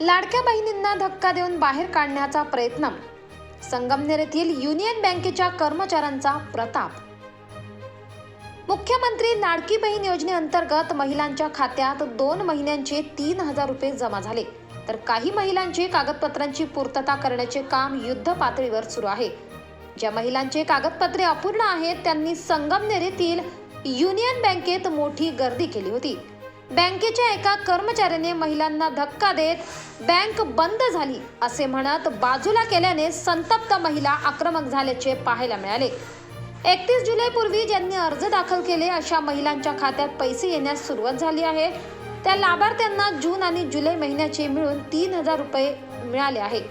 लाडक्या बहिणींना धक्का देऊन बाहेर काढण्याचा प्रयत्न. संगमनेर येथील युनियन बँकेच्या कर्मचाऱ्यांचा प्रताप. मुख्यमंत्री लाडकी बहीण योजनेअंतर्गत महिलांच्या खात्यात दोन महिन्यांचे तीन हजार रुपये जमा झाले. तर काही महिलांची कागदपत्रांची पूर्तता करण्याचे काम युद्ध पातळीवर सुरू आहे. ज्या महिलांचे कागदपत्रे अपूर्ण आहेत त्यांनी संगमनेर येथील युनियन बँकेत मोठी गर्दी केली होती. बँकेच्या एका कर्मचाऱ्याने महिलांना धक्का देत बँक बंद झाली असे म्हणत बाजूला केल्याने संतप्त महिला आक्रमक झाल्याचे पाहायला मिळाले. एकतीस जुलैपूर्वी ज्यांनी अर्ज दाखल केले अशा महिलांच्या खात्यात पैसे येण्यास सुरुवात झाली आहे. त्या लाभार्थ्यांना जून आणि जुलै महिन्याचे मिळून तीन हजार रुपये मिळाले आहेत.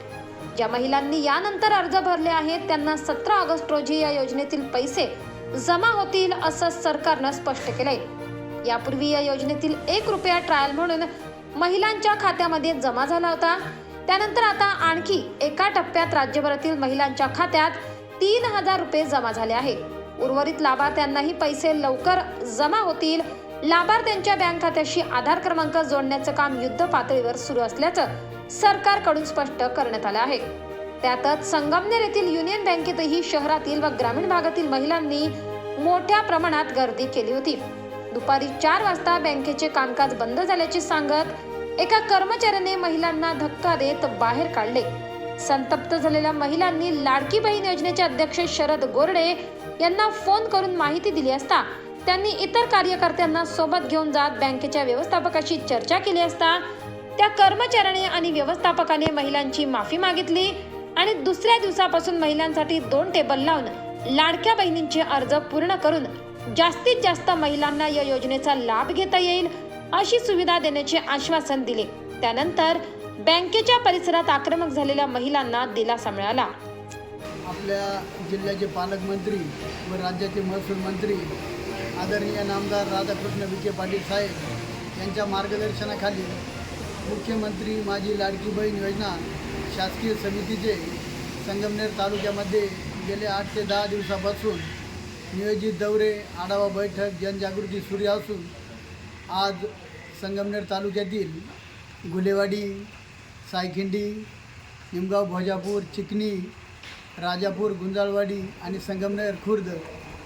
ज्या महिलांनी यानंतर अर्ज भरले आहेत त्यांना सतरा ऑगस्ट रोजी या योजनेतील पैसे जमा होतील असं सरकारनं स्पष्ट केलंय. यापूर्वी या योजनेतील एक रुपया ट्रायल म्हणून महिलांच्या खात्यामध्ये जमा झाला होता. त्यानंतर आता आणखी एका टप्प्यात राज्यभरातील महिलांच्या खात्यात तीन हजार रुपये जमा झाले आहे उर्वरित लाभार्थ्यांनाही पैसे लवकर जमा होतील. लाभार्थ्यांच्या बँक खात्याशी आधार क्रमांक जोडण्याचं काम युद्ध पातळीवर सुरू असल्याचं सरकारकडून स्पष्ट करण्यात आलं आहे. त्यातच संगमनेर येथील युनियन बँकेतही शहरातील व ग्रामीण भागातील महिलांनी मोठ्या प्रमाणात गर्दी केली होती. दुपारी चार वाजता बँकेचे कामकाज बंद झाल्याचे सांगत एका कर्मचाऱ्याने महिलांना धक्का देत बाहेर काढले. संतप्त झालेल्या महिलांनी लाडकी बहीण योजनेचे अध्यक्ष शरद गोरडे यांना फोन करून माहिती दिली असता त्यांनी इतर कार्यकर्त्यांना सोबत घेऊन जात बँकेच्या व्यवस्थापकाशी चर्चा केली असता त्या कर्मचाऱ्याने आणि व्यवस्थापकाने महिलांची माफी मागितली आणि दुसऱ्या दिवसापासून महिलांसाठी दोन टेबल लावून लाडक्या बहिणींचे अर्ज पूर्ण करून जास्तीत जास्त महिलांना या योजनेचा लाभ घेता येईल अशी सुविधा देण्याचे आश्वासन दिले. त्यानंतर बँकेच्या परिसरात आक्रमक झालेल्या महिलांना दिलासा मिळाला. आपल्या जिल्ह्याचे पालकमंत्री व राज्याचे महसूल मंत्री आदरणीय नामदार राधाकृष्ण विखे पाटील साहेब यांच्या मार्गदर्शनाखाली मुख्यमंत्री माझी लाडकी बहीण योजना शासकीय समितीचे संगमनेर तालुक्यामध्ये गेले आठ ते दहा दिवसापासून नियोजित दौरे आढावा बैठक जनजागृती सुरू असून आज संगमनेर तालुक्यातील गुलेवाडी सायखिंडी निमगाव भोजापूर चिकणी राजापूर गुंजाळवाडी आणि संगमनेर खुर्द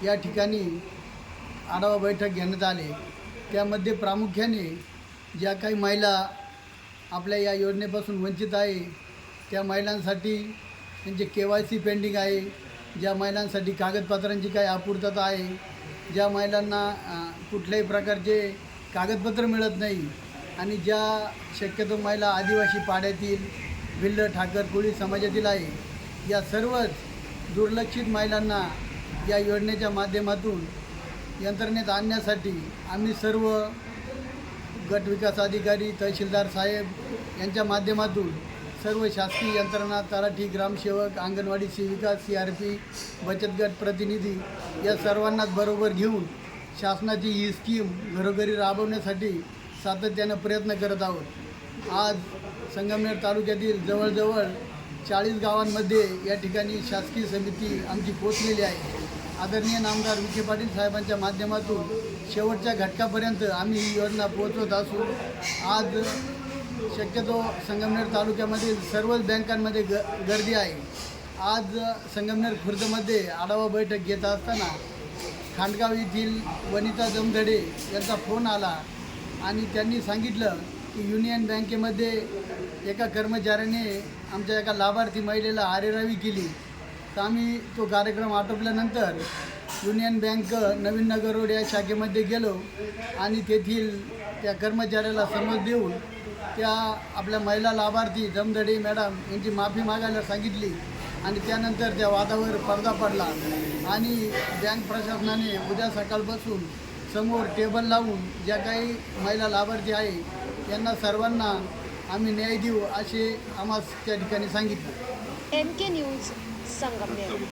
या ठिकाणी आढावा बैठक घेण्यात आले. त्यामध्ये प्रामुख्याने ज्या काही महिला आपल्या या योजनेपासून वंचित आहे त्या महिलांसाठी त्यांचे के वाय सी पेंडिंग आहे ज्या महिलांसाठी कागदपत्रांची काही अपूर्तता आहे ज्या महिलांना कुठल्याही प्रकारचे कागदपत्र मिळत नाही आणि ज्या शक्यतो महिला आदिवासी पाड्यातील भिल्ल ठाकर कोळी समाजातील आहे या सर्वच दुर्लक्षित महिलांना या योजनेच्या माध्यमातून यंत्रणेत आणण्यासाठी आम्ही सर्व गट विकास अधिकारी तहसीलदार साहेब यांच्या माध्यमातून सर्व शासकीय यंत्रणा तलाठी ग्रामसेवक अंगणवाडी सेविका सी आर पी बचत गट प्रतिनिधी या सर्वांनाच बरोबर घेऊन शासनाची ही स्कीम घरोघरी राबवण्यासाठी सातत्यानं प्रयत्न करत आहोत. आज संगमनेर तालुक्यातील जवळजवळ चाळीस गावांमध्ये या ठिकाणी शासकीय समिती आमची पोचलेली आहे. आदरणीय नामदार विखे पाटील साहेबांच्या माध्यमातून शेवटच्या घटकापर्यंत आम्ही ही योजना पोहोचवत असून आज शक्यतो संगमनेर तालुक्यामधील सर्वच बँकांमध्ये ग गर्दी आहे. आज संगमनेर खुर्दमध्ये आढावा बैठक घेत असताना खांडगाव येथील वनिता जमधडे यांचा फोन आला आणि त्यांनी सांगितलं की युनियन बँकेमध्ये एका कर्मचाऱ्याने आमच्या एका लाभार्थी महिलेला आरेरावी केली. तर आम्ही तो कार्यक्रम आटोपल्यानंतर union bank Navin Nagar road या शाखेमध्ये गेलो आणि तेथील त्या कर्मचाऱ्याला समज देऊन त्या आपल्या महिला लाभार्थी जमदडे मॅडम यांची माफी मागायला सांगितली आणि त्यानंतर त्या वादावर पडदा पडला. आणि बँक प्रशासनाने उद्या सकाळपासून समोर टेबल लावून ज्या काही महिला लाभार्थी आहे यांना सर्वांना आम्ही न्याय देऊ असे आम्हाला त्या ठिकाणी सांगितले. M K news Sangamner.